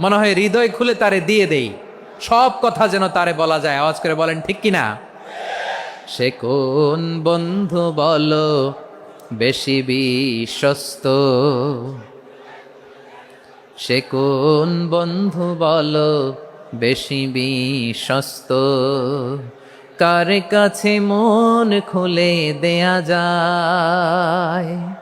মনে হয় হৃদয় খুলে তারে দিয়ে দেই। সব কথা যেন তারে বলা যায়। আওয়াজ করে বলেন, ঠিক কিনা সে কোন বন্ধু বলো, বেশি বিশ্বস্ত? সে কোন বন্ধু বলো, বেশি বিশ্বস্ত? কার কাছে মন খুলে দেয়া যায়?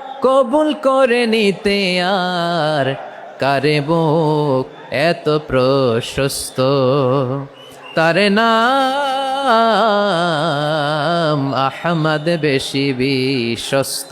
কবুল করে নিতে আর কারে বুক এত প্রশস্ত? তার নাম আহমদ বেশি বিশ্বস্ত।